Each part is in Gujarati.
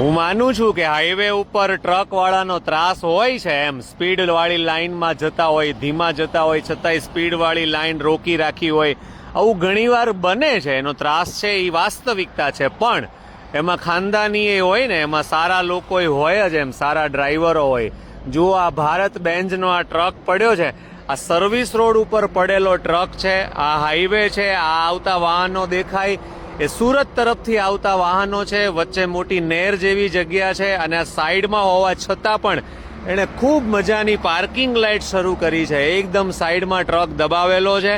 હું માનું છું કે હાઈવે ઉપર ટ્રક વાળાનો ત્રાસ હોય છે એમ. સ્પીડ વાળી લાઈનમાં જતા હોય, ધીમા જતા હોય, છતાંય સ્પીડ વાળી લાઈન રોકી રાખી હોય, આવું ઘણીવાર બને છે. એનો ત્રાસ છે એ વાસ્તવિકતા છે. પણ એમાં ખાનદાની એ હોય ને, એમાં સારા લોકો હોય જ એમ, સારા ડ્રાઈવરો હોય. જુઓ આ ભારત બેન્જનો આ ટ્રક પડ્યો છે. આ સર્વિસ રોડ ઉપર પડેલો ટ્રક છે, આ હાઈવે છે, આ આવતા વાહનો દેખાય. એ સુરત તરફથી આવતા વાહનો છે, વચ્ચે મોટી નહેર જેવી જગ્યા છે અને આ સાઈડમાં હોવા છતાં પણ એણે ખૂબ મજાની પાર્કિંગ લાઇટ શરૂ કરી છે. એકદમ સાઈડમાં ટ્રક દબાવેલો છે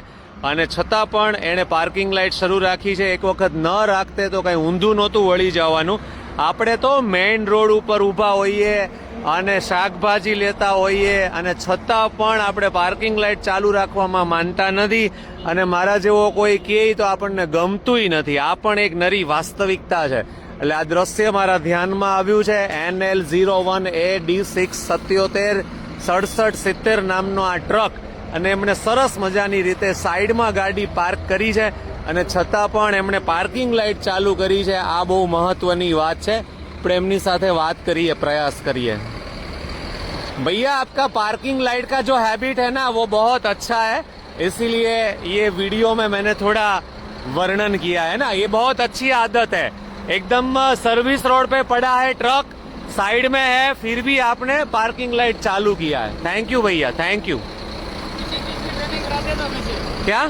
અને છતાં પણ એણે પાર્કિંગ લાઇટ શરૂ રાખી છે. એક વખત ન રાખતે તો કંઈ ઊંધું નહોતું વળી જવાનું. આપણે તો મેઇન રોડ ઉપર ઊભા હોઈએ અને શાકભાજી લેતા હોઈએ અને છતાં પણ આપણે પાર્કિંગ લાઇટ ચાલુ રાખવામાં માનતા નથી અને મારા જેવો કોઈ કહે તો આપણને ગમતુંય નથી. આ પણ એક નરી વાસ્તવિકતા છે. એટલે આ દ્રશ્ય મારા ધ્યાનમાં આવ્યું છે. N L zero one A D six સત્યોતેર સડસઠ સિત્તેર નામનો આ ટ્રક અને એમણે સરસ મજાની રીતે સાઈડમાં ગાડી પાર્ક કરી છે. અને છતાં પણ એમણે પાર્કિંગ લાઇટ ચાલુ કરી છે આ બહુ મહત્વની વાત છે આપણે એમની સાથે વાત કરીએ પ્રયાસ કરીએ भैया आपका पार्किंग लाइट का जो हैबिट है ना वो बहुत अच्छा है इसीलिए ये वीडियो में मैंने थोड़ा वर्णन किया है ना ये बहुत अच्छी आदत है एकदम सर्विस रोड पे पड़ा है ट्रक साइड में है फिर भी आपने पार्किंग लाइट चालू किया है थैंक यू भैया थैंक यू ट्रेनिंग कराते ना पीछे क्या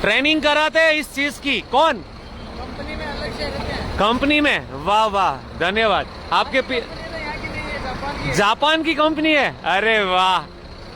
ट्रेनिंग कराते हैं इस चीज़ की। कौन? कंपनी में अलग से हैं। कंपनी में? वाह वाह धन्यवाद। आपके पी-। जापान की कंपनी है? अरे वाह।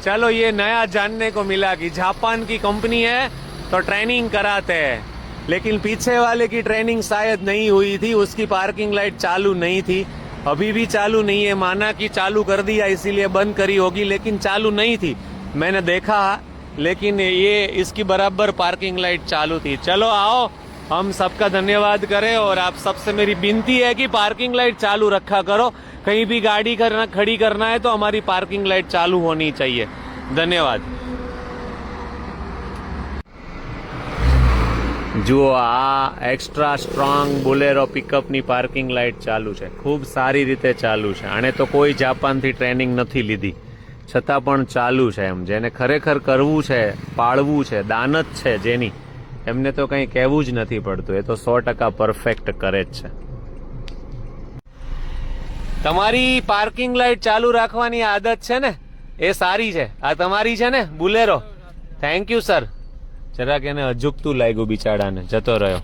चलो ये नया जानने को मिला कि जापान की कंपनी है तो ट्रेनिंग कराते हैं। लेकिन पीछे वाले की ट्रेनिंग शायद नहीं हुई थी उसकी पार्किंग लाइट चालू नहीं थी। अभी भी चालू नहीं है माना कि चालू कर दिया इसीलिए बंद करी होगी लेकिन चालू नहीं थी। मैंने देखा लेकिन ये इसकी बराबर पार्किंग लाइट चालू थी चलो आओ हम सबका धन्यवाद करें और आप सबसे मेरी विनती है कि पार्किंग लाइट चालू रखा करो कहीं भी गाड़ी करना खड़ी करना है तो हमारी पार्किंग लाइट चालू होनी चाहिए धन्यवाद જુઓ આ એક્સ્ટ્રા સ્ટ્રોંગ બોલેરો પિકઅપની પાર્કિંગ લાઇટ ચાલુ છે ખૂબ સારી રીતે ચાલુ છે આણે તો કોઈ જાપાનથી ટ્રેનિંગ નથી લીધી છતાં પણ ચાલુ છે એમ. જેને ખરેખર કરવું છે, પાળવું છે, દાનત છે જેની, એમને તો કંઈ કહેવું જ નથી પડતું. એ તો સો ટકા પરફેક્ટ કરે જ છે. તમારી પાર્કિંગ લાઇટ ચાલુ રાખવાની આદત છે ને? એ સારી છે. આ તમારી છે ને? બુલેરો. થેન્ક યુ સર જરાક એને અજુકતું લાગ્યું બિચારાને. જતો રહ્યો.